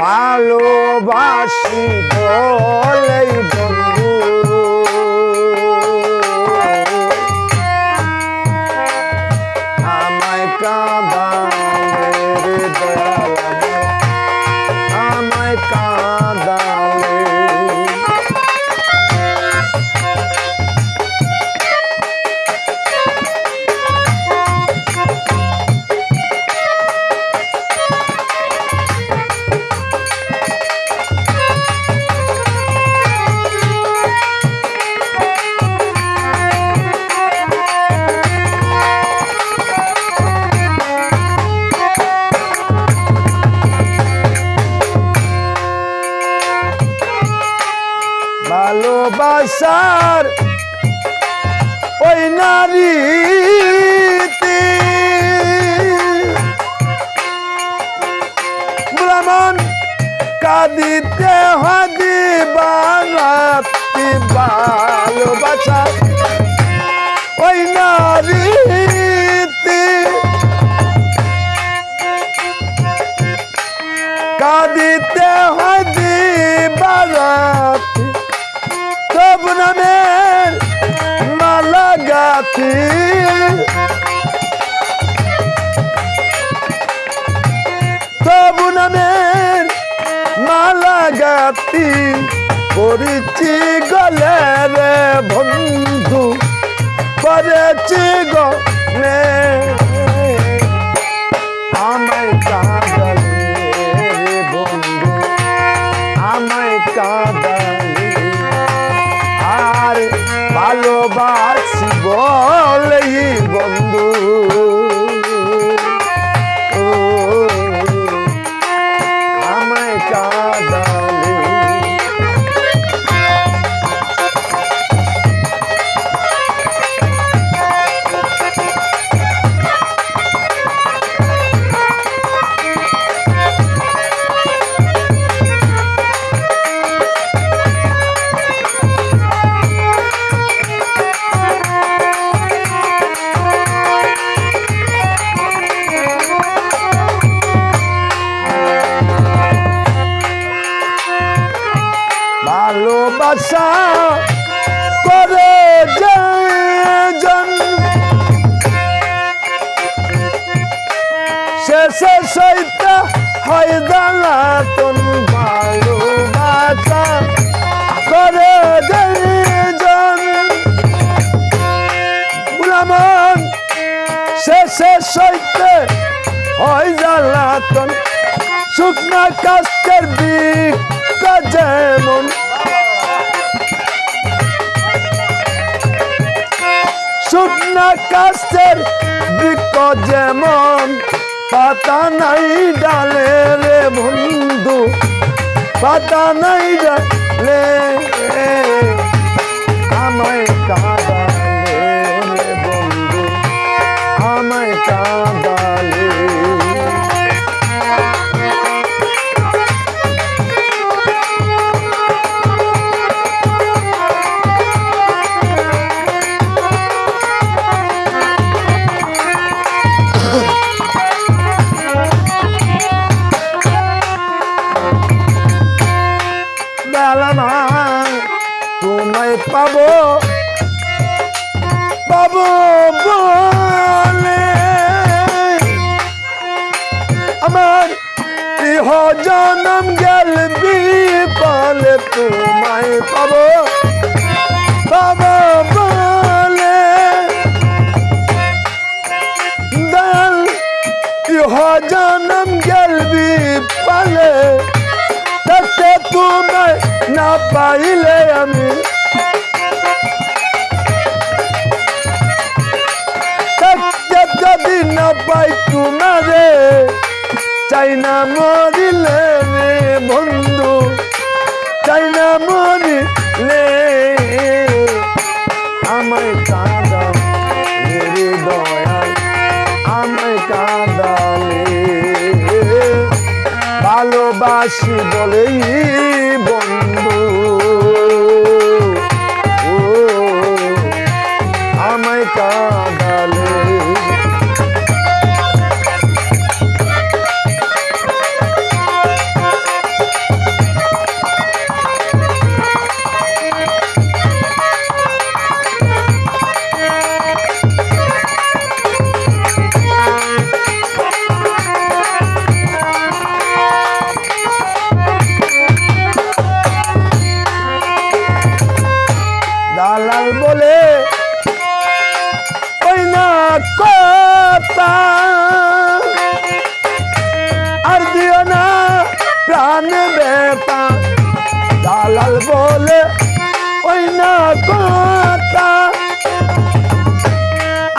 ভালোবাসি বলেই ভালোবাসার ওই নারী ব্রাহ্মণ কাঁদিতে হাদি বানাতি ভালোবাসা ওই নারী কাঁদিতে হাদি বারাতি গাথি করেছি গলে রে বন্ধু করেছি গলে। আমায় বন্ধু আমায় আর ভালোবাসি বন্ধু ভালোবাসা করে শেষে সইতা হয় দালাতন ভালোবাসা করে জন। শেষে সইতে হয় জ্বালাতন শুকনা কাস্তের বিক যেমন শুকনা কাস্টের বৃক্ষ যেমন পাতা নাই ডালে রে বন্ধু পাতা নাই ডালে। বেলানা তোমায় পাবো। পাবো বলে। আমার ইহ জনম গেল বিপলে, তোমায় পাবো। দয়াল ইহ জনম গেল বিপলে তোমায় না পাইলে আমি যদি না পাই তোমারে চাই না মরিলে রে বন্ধু, চাই না মরিলে আমায় কাঁদা রে দয়াল, আমায় কাঁদালে ভালোবাসি বলেই প্রাণে বেতা দালাল বলে ওই না কথা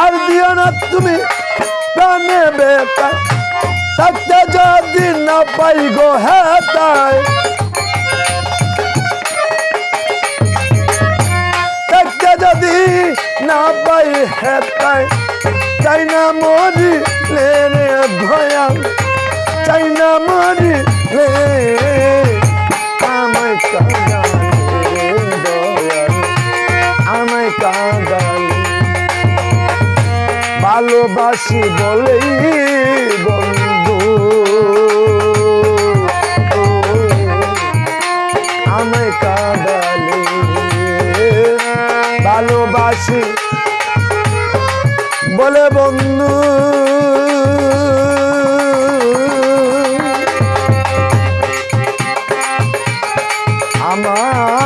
আর দিও না তুমি প্রাণে বেতা থাকতে যদি না পাই গো হেতায় থাকতে যদি না পাই হেতায় চাই না মরি লে রে ভয়াল চাই না মরি লে আমায় কাঁদালে দয়াল ভালোবাসি বলেই বন্ধু। আমায় কাঁদালে। ভালোবাসি বলে বন্ধু। আমার